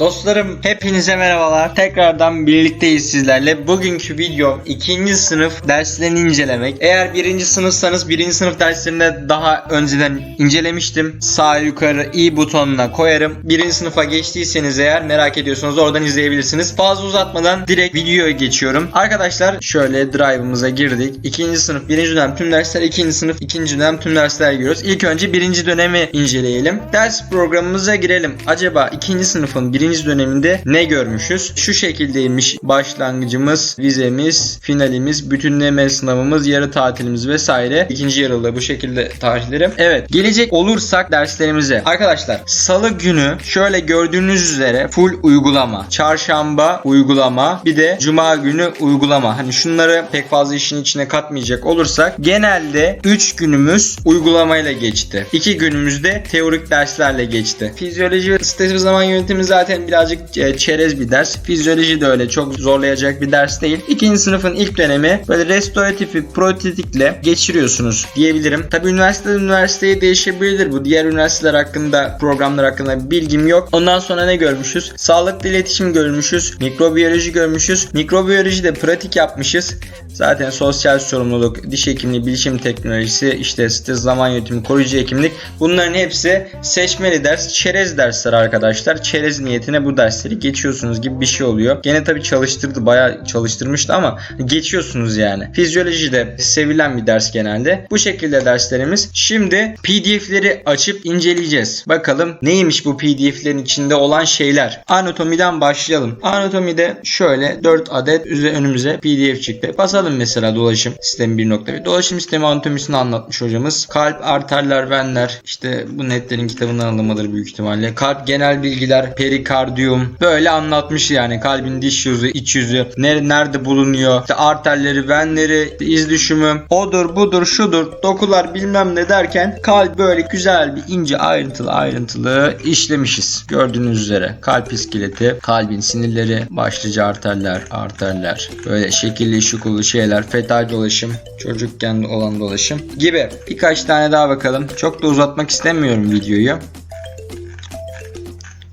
Dostlarım hepinize merhabalar. Tekrardan birlikteyiz sizlerle. Bugünkü video ikinci sınıf derslerini incelemek. Eğer birinci sınıfsanız birinci sınıf derslerinde daha önceden incelemiştim. Sağ yukarı i butonuna koyarım. Birinci sınıfa geçtiyseniz eğer merak ediyorsanız oradan izleyebilirsiniz. Fazla uzatmadan direkt videoya geçiyorum. Arkadaşlar şöyle drive'ımıza girdik. İkinci sınıf birinci dönem tüm dersler, ikinci sınıf ikinci dönem tüm dersler görüyoruz. İlk önce birinci dönemi inceleyelim. Ders programımıza girelim. Acaba ikinci sınıfın birinci döneminde ne görmüşüz? Şu şekildeymiş başlangıcımız, vizemiz, finalimiz, bütünleme sınavımız, yarı tatilimiz vesaire. İkinci yarıda bu şekilde tarihlerim. Evet gelecek olursak derslerimize. Arkadaşlar salı günü şöyle gördüğünüz üzere full uygulama. Çarşamba uygulama bir de cuma günü uygulama. Hani şunları pek fazla işin içine katmayacak olursak genelde 3 günümüz uygulamayla geçti. 2 günümüzde teorik derslerle geçti. Fizyoloji ve stratejik zaman yönetimi zaten birazcık e, çerez bir ders. Fizyoloji de öyle çok zorlayacak bir ders değil. İkinci sınıfın ilk dönemi böyle restoratif bir protetikle geçiriyorsunuz diyebilirim. Tabi üniversite üniversiteye değişebilir bu. Diğer üniversiteler hakkında programlar hakkında bilgim yok. Ondan sonra ne görmüşüz? Sağlıklı iletişim görmüşüz. Mikrobiyoloji görmüşüz. Mikrobiyolojide pratik yapmışız. Zaten sosyal sorumluluk, diş hekimliği, bilişim teknolojisi, işte stres zaman yönetimi, koruyucu hekimlik bunların hepsi seçmeli ders, çerez dersler arkadaşlar. Çerez niyetine bu dersleri geçiyorsunuz gibi bir şey oluyor. Gene tabi çalıştırdı, bayağı çalıştırmıştı ama geçiyorsunuz yani. Fizyoloji de sevilen bir ders genelde. Bu şekilde derslerimiz. Şimdi PDF'leri açıp inceleyeceğiz. Bakalım neymiş bu PDF'lerin içinde olan şeyler. Anatomiden başlayalım. Anatomide şöyle 4 adet üze önümüze PDF çıktı. Basalım mesela dolaşım sistemi 1.1. Dolaşım sistemi anatomisini anlatmış hocamız. Kalp, arterler, venler. işte bu netlerin kitabından alınmadır büyük ihtimalle. Kalp genel bilgiler, perikardiyum. Böyle anlatmış yani. Kalbin diş yüzü, iç yüzü. Nerede, nerede bulunuyor. İşte arterleri, venleri, iz düşümü. Odur, budur, şudur. Dokular bilmem ne derken kalp böyle güzel bir ince ayrıntılı ayrıntılı işlemişiz. Gördüğünüz üzere. Kalp iskeleti, kalbin sinirleri, başlıca arterler, arterler. Böyle şekilli şukullu şeyler. Fetal dolaşım, çocukken olan dolaşım gibi. Birkaç tane daha bakalım. Çok da uzatmak istemiyorum videoyu.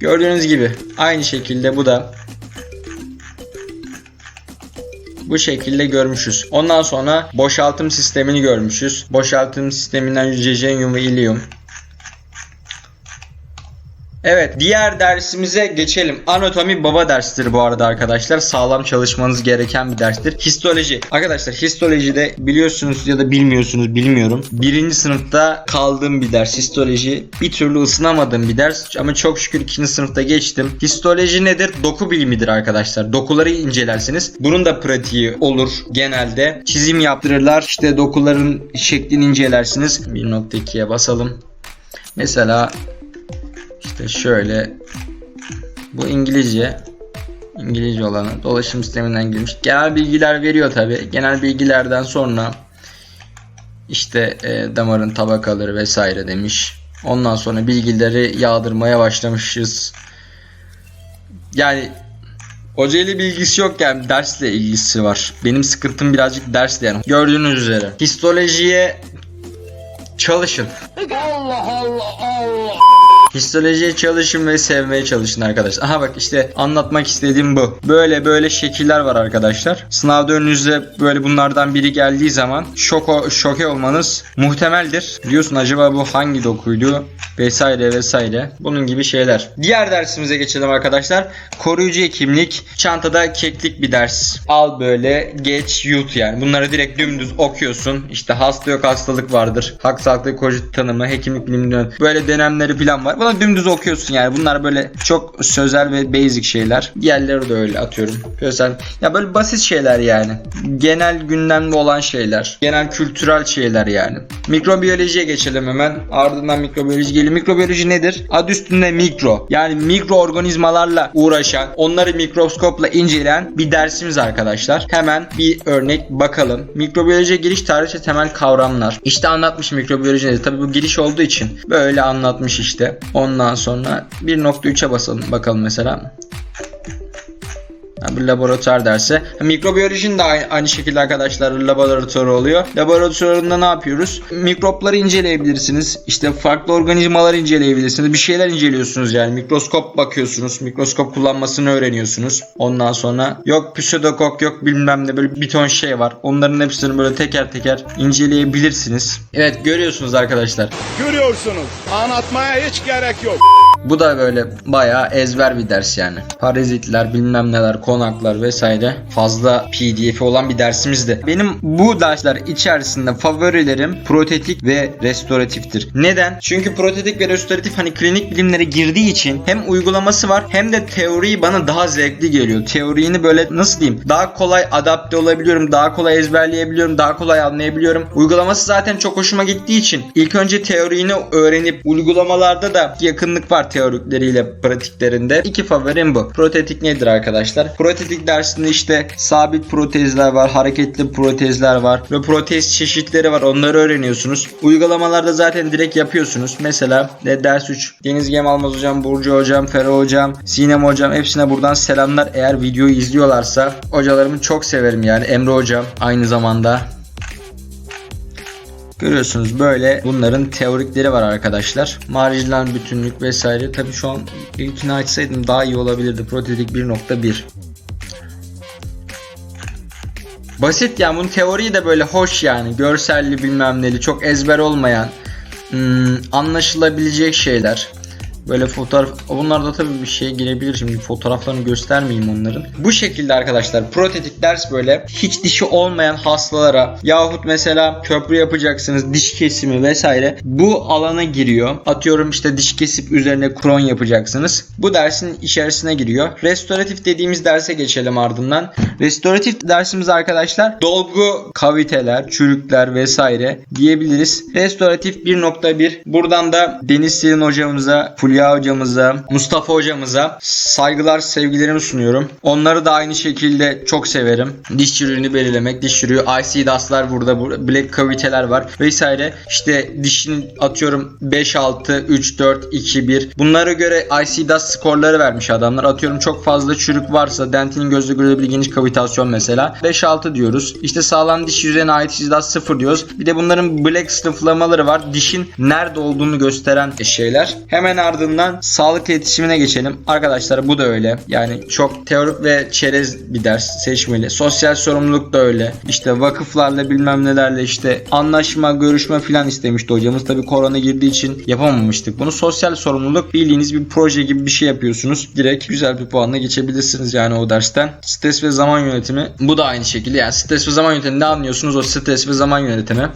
Gördüğünüz gibi aynı şekilde bu da bu şekilde görmüşüz. Ondan sonra boşaltım sistemini görmüşüz. Boşaltım sisteminden jejenyum ve ilium. Evet diğer dersimize geçelim. Anatomi baba dersidir bu arada arkadaşlar. Sağlam çalışmanız gereken bir derstir. Histoloji. Arkadaşlar histolojide biliyorsunuz ya da bilmiyorsunuz bilmiyorum. Birinci sınıfta kaldığım bir ders. Histoloji bir türlü ısınamadığım bir ders. Ama çok şükür ikinci sınıfta geçtim. Histoloji nedir? Doku bilimidir arkadaşlar. Dokuları incelersiniz. Bunun da pratiği olur genelde. Çizim yaptırırlar. İşte dokuların şeklini incelersiniz. 1.2'ye basalım. Mesela işte şöyle bu İngilizce İngilizce olanı dolaşım sisteminden girmiş. Genel bilgiler veriyor tabi. Genel bilgilerden sonra işte e, damarın tabakaları vesaire demiş. Ondan sonra bilgileri yağdırmaya başlamışız. Yani Hoca ile bilgisi yok yani dersle ilgisi var. Benim sıkıntım birazcık dersle yani. Gördüğünüz üzere. Histolojiye çalışın. Histolojiye çalışın ve sevmeye çalışın arkadaşlar. Aha bak işte anlatmak istediğim bu. Böyle böyle şekiller var arkadaşlar. Sınavda önünüze böyle bunlardan biri geldiği zaman şoko, şoke olmanız muhtemeldir. Diyorsun acaba bu hangi dokuydu? Vesaire vesaire. Bunun gibi şeyler. Diğer dersimize geçelim arkadaşlar. Koruyucu hekimlik. Çantada keklik bir ders. Al böyle geç yut yani. Bunları direkt dümdüz okuyorsun. İşte hasta yok hastalık vardır. Hak sağlıklı koca tanımı, hekimlik bilimi böyle dönemleri falan var. Bunu dümdüz okuyorsun yani. Bunlar böyle çok sözel ve basic şeyler. Diğerleri de öyle atıyorum. Sözel. Ya böyle basit şeyler yani. Genel gündemde olan şeyler. Genel kültürel şeyler yani. Mikrobiyolojiye geçelim hemen. Ardından mikrobiyoloji geliyor. Mikrobiyoloji nedir? Adı üstünde mikro. Yani mikroorganizmalarla uğraşan, onları mikroskopla inceleyen bir dersimiz arkadaşlar. Hemen bir örnek bakalım. Mikrobiyolojiye giriş tarihçe temel kavramlar. İşte anlatmış mikrobiyoloji nedir. Tabii bu giriş olduğu için böyle anlatmış işte. Ondan sonra 1.3'e basalım bakalım mesela. Yani bir laboratuvar dersi. Mikrobiyolojinin de aynı, şekilde arkadaşlar laboratuvarı oluyor. Laboratuvarında ne yapıyoruz? Mikropları inceleyebilirsiniz. İşte farklı organizmaları inceleyebilirsiniz. Bir şeyler inceliyorsunuz yani. Mikroskop bakıyorsunuz. Mikroskop kullanmasını öğreniyorsunuz. Ondan sonra yok pseudokok yok bilmem ne böyle bir ton şey var. Onların hepsini böyle teker teker inceleyebilirsiniz. Evet görüyorsunuz arkadaşlar. Görüyorsunuz. Anlatmaya hiç gerek yok. Bu da böyle bayağı ezber bir ders yani. Parazitler, bilmem neler, konaklar vesaire fazla pdf olan bir dersimizdi. Benim bu dersler içerisinde favorilerim protetik ve restoratiftir. Neden? Çünkü protetik ve restoratif hani klinik bilimlere girdiği için hem uygulaması var hem de teoriyi bana daha zevkli geliyor. Teorini böyle nasıl diyeyim daha kolay adapte olabiliyorum, daha kolay ezberleyebiliyorum, daha kolay anlayabiliyorum. Uygulaması zaten çok hoşuma gittiği için ilk önce teorini öğrenip uygulamalarda da yakınlık var teorikleriyle pratiklerinde. İki favorim bu. Protetik nedir arkadaşlar? Protetik dersinde işte sabit protezler var, hareketli protezler var ve protez çeşitleri var. Onları öğreniyorsunuz. Uygulamalarda zaten direkt yapıyorsunuz. Mesela de ders 3. Deniz Gem Almaz hocam, Burcu hocam, Fero hocam, Sinem hocam hepsine buradan selamlar. Eğer videoyu izliyorlarsa hocalarımı çok severim yani. Emre hocam aynı zamanda Görüyorsunuz böyle bunların teorikleri var arkadaşlar. Marjinal bütünlük vesaire. Tabi şu an ilkini açsaydım daha iyi olabilirdi. Protetik 1.1 Basit yani bunun teoriyi de böyle hoş yani. Görselli bilmem neli çok ezber olmayan hmm, anlaşılabilecek şeyler. Böyle fotoğraf bunlarda tabii bir şey girebilir şimdi fotoğraflarını göstermeyeyim onların. Bu şekilde arkadaşlar protetik ders böyle hiç dişi olmayan hastalara yahut mesela köprü yapacaksınız diş kesimi vesaire bu alana giriyor. Atıyorum işte diş kesip üzerine kron yapacaksınız. Bu dersin içerisine giriyor. Restoratif dediğimiz derse geçelim ardından. Restoratif dersimiz arkadaşlar dolgu kaviteler, çürükler vesaire diyebiliriz. Restoratif 1.1 buradan da Deniz Selin hocamıza, Fulya hocamıza, Mustafa hocamıza saygılar, sevgilerimi sunuyorum. Onları da aynı şekilde çok severim. Diş çürüğünü belirlemek, diş çürüğü, IC daslar burada, black kaviteler var vesaire. İşte dişin atıyorum 5 6 3 4 2 1. Bunlara göre IC das skorları vermiş adamlar. Atıyorum çok fazla çürük varsa dentinin gözle görülebilir geniş kavitasyon mesela 5 6 diyoruz. İşte sağlam diş yüzeyine ait IC das 0 diyoruz. Bir de bunların black sınıflamaları var. Dişin nerede olduğunu gösteren şeyler. Hemen ardından sağlık iletişimine geçelim. Arkadaşlar bu da öyle. Yani çok teorik ve çerez bir ders seçmeli. Sosyal sorumluluk da öyle. İşte vakıflarla bilmem nelerle işte anlaşma, görüşme filan istemişti hocamız. Tabi korona girdiği için yapamamıştık. Bunu sosyal sorumluluk bildiğiniz bir proje gibi bir şey yapıyorsunuz. Direkt güzel bir puanla geçebilirsiniz yani o dersten. Stres ve zaman yönetimi. Bu da aynı şekilde. Yani stres ve zaman yönetimi ne anlıyorsunuz? O stres ve zaman yönetimi.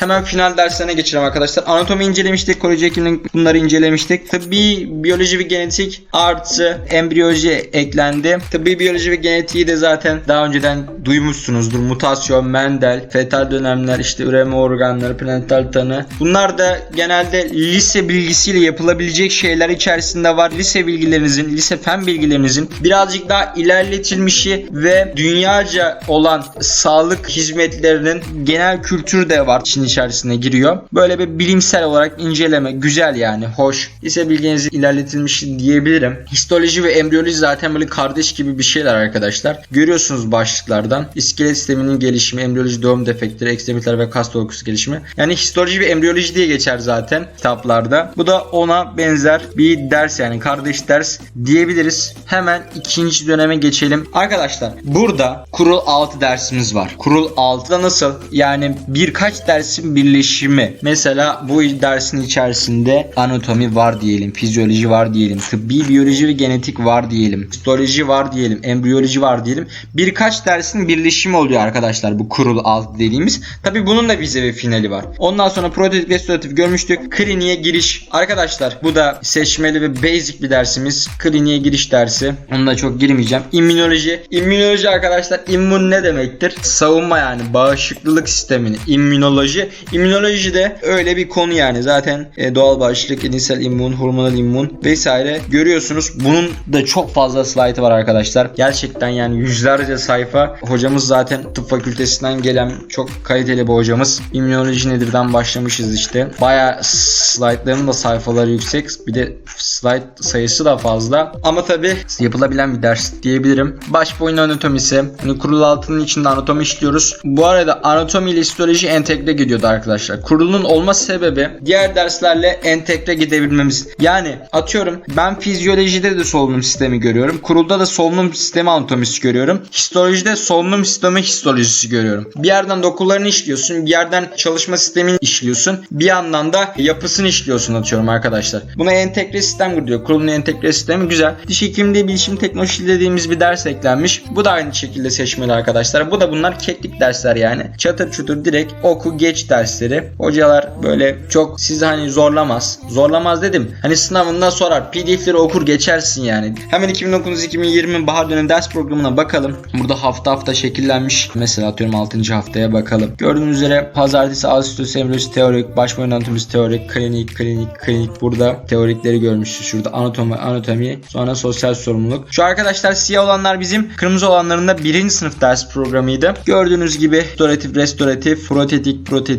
Hemen final derslerine geçelim arkadaşlar. Anatomi incelemiştik. Koruyucu hekimlik bunları incelemiştik. Tıbbi, biyoloji ve genetik artı embriyoloji eklendi. Tıbbi biyoloji ve genetiği de zaten daha önceden duymuşsunuzdur. Mutasyon, Mendel, fetal dönemler, işte üreme organları, prenatal tanı. Bunlar da genelde lise bilgisiyle yapılabilecek şeyler içerisinde var. Lise bilgilerinizin, lise fen bilgilerinizin birazcık daha ilerletilmişi ve dünyaca olan sağlık hizmetlerinin genel kültürü de var. Çin içerisine giriyor. Böyle bir bilimsel olarak inceleme güzel yani hoş. Lise bilginizi ilerletilmiş diyebilirim. Histoloji ve embriyoloji zaten böyle kardeş gibi bir şeyler arkadaşlar. Görüyorsunuz başlıklardan. İskelet sisteminin gelişimi, embriyoloji doğum defektleri, ekstremitler ve kas dolgusu gelişimi. Yani histoloji ve embriyoloji diye geçer zaten kitaplarda. Bu da ona benzer bir ders yani kardeş ders diyebiliriz. Hemen ikinci döneme geçelim. Arkadaşlar burada kurul 6 dersimiz var. Kurul 6'da nasıl? Yani birkaç dersin birleşimi. Mesela bu dersin içerisinde anatomi var diyelim, fizyoloji var diyelim, tıbbi biyoloji ve genetik var diyelim, histoloji var diyelim, embriyoloji var diyelim. Birkaç dersin birleşimi oluyor arkadaşlar bu kurul 6 dediğimiz. Tabi bunun da vize ve finali var. Ondan sonra prototik restoratif görmüştük. Kliniğe giriş. Arkadaşlar bu da seçmeli ve basic bir dersimiz. Kliniğe giriş dersi. Onunla çok girmeyeceğim. İmmünoloji. İmmünoloji arkadaşlar immün ne demektir? Savunma yani bağışıklılık sistemini. İmmünoloji İmmünolojide öyle bir konu yani. Zaten e, doğal bağışıklık, edinsel immün, hormonal immün vesaire görüyorsunuz. Bunun da çok fazla slaytı var arkadaşlar. Gerçekten yani yüzlerce sayfa. Hocamız zaten tıp fakültesinden gelen çok kaliteli bir hocamız. İmmünoloji nedirden başlamışız işte. Baya slaytların da sayfaları yüksek. Bir de slayt sayısı da fazla. Ama tabi yapılabilen bir ders diyebilirim. Baş boyun anatomisi. Hani kurulu altının içinde anatomi işliyoruz. Bu arada anatomi ile histoloji entegre gidiyordu arkadaşlar. Kurulun olma sebebi diğer derslerle entegre gidebilmemiz. Yani atıyorum ben fizyolojide de solunum sistemi görüyorum. Kurulda da solunum sistemi anatomisi görüyorum. Histolojide solunum sistemi histolojisi görüyorum. Bir yerden dokularını işliyorsun. Bir yerden çalışma sistemini işliyorsun. Bir yandan da yapısını işliyorsun atıyorum arkadaşlar. Buna entegre sistem diyor. Kurulun entegre sistemi güzel. Diş hekimliği bilişim teknolojisi dediğimiz bir ders eklenmiş. Bu da aynı şekilde seçmeli arkadaşlar. Bu da bunlar keklik dersler yani. Çatır çutur direkt oku geç dersleri. Hocalar böyle çok sizi hani zorlamaz. Zorlamaz dedim. Hani sınavında sorar. PDF'leri okur geçersin yani. Hemen 2019-2020 bahar dönemi ders programına bakalım. Burada hafta hafta şekillenmiş. Mesela atıyorum 6. haftaya bakalım. Gördüğünüz üzere pazartesi asistüs embriyosi teorik, baş anatomisi teorik, klinik, klinik, klinik burada teorikleri görmüşüz. Şurada anatomi, anatomi, sonra sosyal sorumluluk. Şu arkadaşlar siyah olanlar bizim, kırmızı olanların da birinci sınıf ders programıydı. Gördüğünüz gibi restoratif, restoratif, protetik, protetik,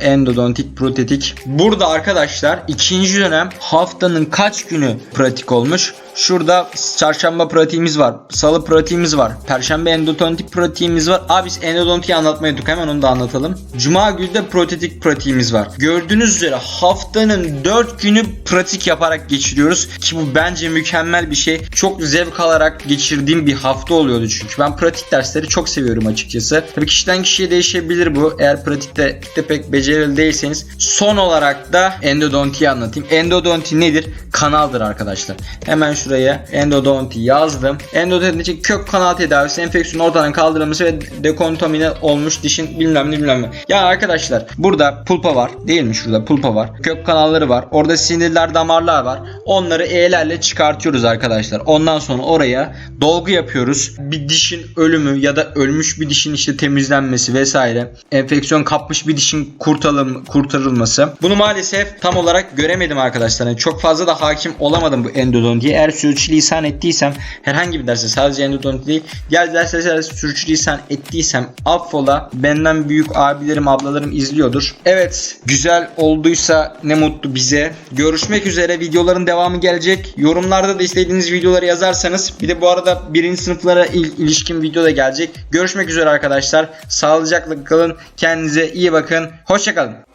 endodontik, protetik. Burada arkadaşlar ikinci dönem haftanın kaç günü pratik olmuş? Şurada çarşamba pratiğimiz var. Salı pratiğimiz var. Perşembe endodontik pratiğimiz var. Abi biz endodontiyi anlatmayı unuttuk. Hemen onu da anlatalım. Cuma günü de protetik pratiğimiz var. Gördüğünüz üzere haftanın 4 günü pratik yaparak geçiriyoruz. Ki bu bence mükemmel bir şey. Çok zevk alarak geçirdiğim bir hafta oluyordu çünkü. Ben pratik dersleri çok seviyorum açıkçası. Tabii kişiden kişiye değişebilir bu. Eğer pratikte de pek becerili değilseniz. Son olarak da endodontiyi anlatayım. Endodonti nedir? Kanaldır arkadaşlar. Hemen şuraya endodonti yazdım. Endodonti için kök kanal tedavisi, enfeksiyon ortadan kaldırılması ve dekontamine olmuş dişin bilmem ne bilmem ne. Ya arkadaşlar burada pulpa var değil mi? Şurada pulpa var. Kök kanalları var. Orada sinirler, damarlar var. Onları eğlerle çıkartıyoruz arkadaşlar. Ondan sonra oraya dolgu yapıyoruz. Bir dişin ölümü ya da ölmüş bir dişin işte temizlenmesi vesaire. Enfeksiyon kapmış bir dişin kurtarılm kurtarılması. Bunu maalesef tam olarak göremedim arkadaşlar. Yani çok fazla da hakim olamadım bu endodontiye. Eğer sürçülisan ettiysem herhangi bir derste sadece endodonti değil diğer derslerde sürçülisan ettiysem affola benden büyük abilerim ablalarım izliyordur. Evet güzel olduysa ne mutlu bize. Görüşmek üzere videoların devamı gelecek. Yorumlarda da istediğiniz videoları yazarsanız bir de bu arada birinci sınıflara il- ilişkin video da gelecek. Görüşmek üzere arkadaşlar. Sağlıcakla kalın. Kendinize iyi bakın. Hoşçakalın.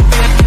Yeah.